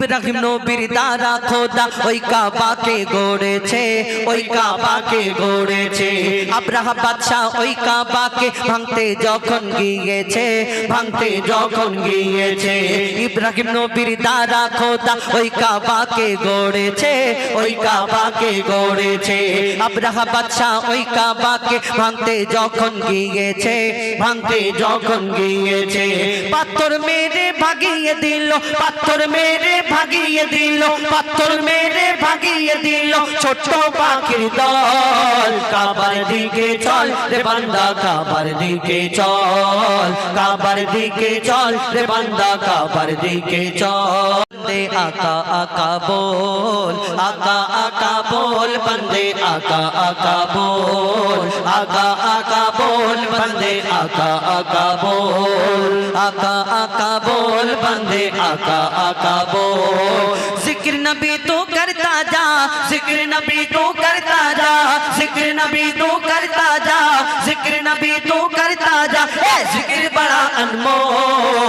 ইব্রাহিম নবীর দ্বারা খোদা ওই কাবাকে গড়েছে, ওই কাবাকে গড়েছে। আব্রাহা বাদশাহ ওই কাবাকে ভাঙতে যখন গিয়েছে, ভাঙতে যখন গিয়েছে, ইব্রাহিম নবীর দ্বারা খোদা ওই কাবাকে গড়েছে, ওই কাবাকে গড়েছে। আব্রাহা বাদশাহ ওই কাবাকে ভাঙতে যখন গিয়েছে, ভাঙতে যখন গিয়েছে, পাথর মেরে ভাগিয়ে দিল, পাথর মেরে ভাগিয়ে দিল, পাথর মেরে ভাগিয়ে দিল, ছোট্ট পাখির দল। কাবার দিকে চল রে বান্দা, কাবার দিকে চল। কাবার দিকে চল রে বান্দা, কাবার দিকে চল। আকা আকা বল, আকা আকা বল, বন্দে আকা আকা বল, আকা আকা বল, বন্দে আকা আকা বল, আকা আকা বল, বন্দে আকা আকা বল। জিক্র নবী তো করতা যা, জিক্র নবী তো करता जा जिक्र नबी तू करता जा जिक्र नबी तू करता जा ए जिक्र बड़ा अनमोल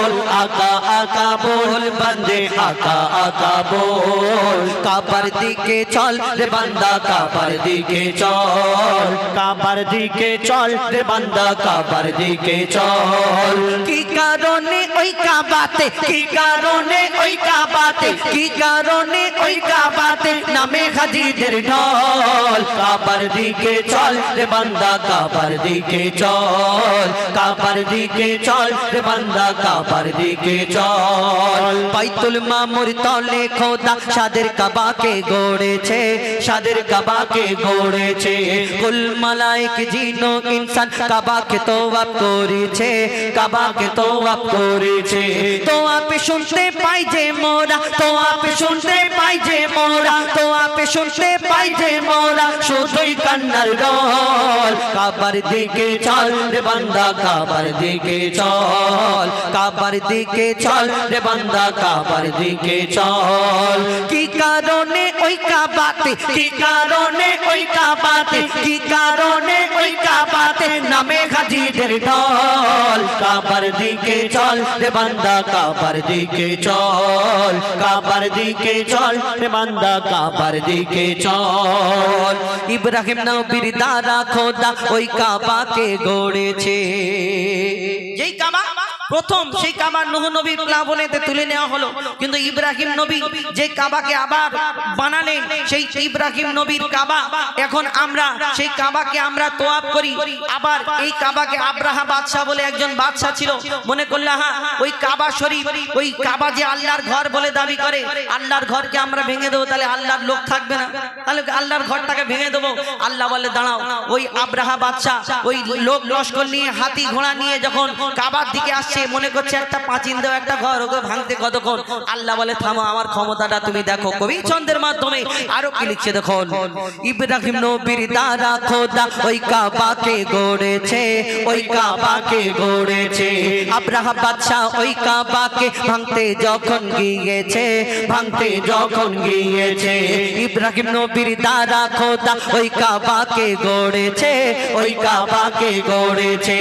বল, আকা আকা বল, বন্দে, আকা আকা বল। কাবার দিকে চল রে বান্দা, কাবার দিকে চল। কাবার দিকে চল রে বান্দা, কাবার দিকে চল। কি কারণে ওই কাবাতে, কি কারণে ওই কা কাবাতে কি কারণে ওই কাবাতে নামে হাজিদের ঢল। কাবার দিকে চল রে বান্দা, কাবার দিকে চল। কাবার দিকে চল রে বান্দা, কাবার দিকে চল। বাইতুল মামুর তলে খোদা সাদের কাবাকে গড়েছে, সাদের কাবাকে গড়েছে। কুল মালাইক জিনো ইনসান কাবাকে তোয়াব করেছে, কাবাকে তোয়াব করেছে। তো আপে শুনতে পাই যে মোরা তো আপে শুনতে পাই যে মোরা, তো আপে শুনতে পাই যে মোরা, শুধুই কান্নার রল কাবার দিকে চল রে বান্দা, কাবার দিকে চল। কাবার দিকে চল রে বান্দা, কাবার দিকে চল। কি কারণে ওই কাবাতে, কি কারণে ওই কাবাতে, কি কারণে ওই কাবাতে নামে হাজিদের ঢল। কাবার দিকে চল রে বান্দা, কাবার দিকে চল। কাবার দিকে চল রে বান্দা, কাবার দিকে চল। ইব্রাহিম নবীর দ্বারা খোদা ওই কাবাকে গড়েছে। যেই কাবা প্রথম সেই কাবার নূহ নবীর প্লাবনেতে তুলে নেওয়া হলো। কিন্তু ইব্রাহিম নবী যে কাবাকে আবার বানালেন, সেই ইব্রাহিম নবীর কাবা এখন আমরা, সেই কাবাকে আমরা তোয়াব করি। আবার এই কাবাকে আব্রাহা বাদশাহ বলে একজন বাদশাহ ছিল। মনে করলে হ্যাঁ ওই কাবা শরীফ, ওই কাবা যে আল্লাহর ঘর বলে দাবি করে, আল্লাহর ঘরকে আমরা ভেঙে দেবো, তাহলে আল্লাহর লোক থাকবে না। তাহলে আল্লাহর ঘরটাকে ভেঙে দেবো। আল্লাহ বলে দাঁড়াও, ওই আব্রাহা বাদশাহ, ওই লোক লস্কর নিয়ে হাতি ঘোড়া নিয়ে যখন কাবার দিকে আসছে, মনে করছে একটা পাঁচিল দেও একটা ঘর ওকে ভাঙতে কতক্ষণ? আল্লাহ বলে, থামো, আমার ক্ষমতাটা তুমি দেখো কবি ছন্দের মাধ্যমে। আরও কি লিখছে দেখুন? ইব্রাহিম নবীর দ্বারা খোদা ওই কাবাকে গড়েছে, ওই কাবাকে গড়েছে। আব্রাহা বাদশাহ ওই কাবাকে ভাঙতে যখন গিয়েছে, ভাঙতে যখন গিয়েছে। ইব্রাহিম নবীর দ্বারা খোদা ওই কাবাকে গড়েছে, ওই কাবাকে গড়েছে।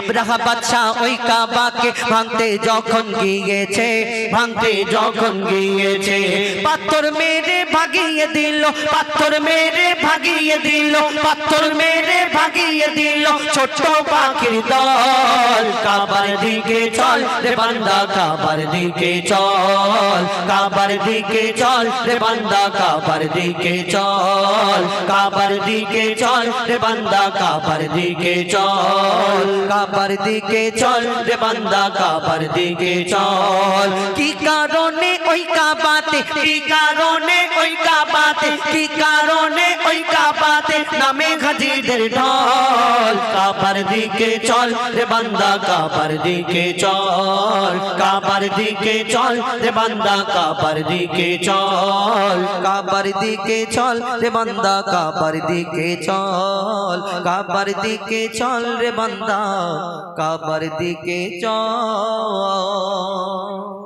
আব্রাহা বাদশাহ ওই কাবাকে ভাঙতে যখন গিয়েছে, ভাঙতে যখন গিয়েছে, পাথর মেরে ভাগিয়ে দিল, পাথর মেরে ভাগিয়ে দিল, পাথর মেরে ভাগিয়ে দিল, ছোট্ট পাখির দল, কাবার দিকে চল রে বান্দা, কাবার দিকে চল, কাবার দিকে চল রে বান্দা, কাবার দিকে চল, কাবার দিকে চল রে বান্দা, কাবার দিকে চল, কাবার দিকে চল রে বান্দা, কাবার দিকে চল। কি কারণে ওই কাবাতে, কি কারণে ওই কাবাতে, কি কারণে ওই কাবাতে নামে হাজিদের ঢল। কাবার দিকে চল রে বান্দা, কাবার দিকে চল। কাবার দিকে চল রে বান্দা, কাবার দিকে চল। কাবার দিকে চল রে বান্দা, কাবার দিকে চল। কাবার দিকে চল রে বান্দা, কাবার দিকে চল।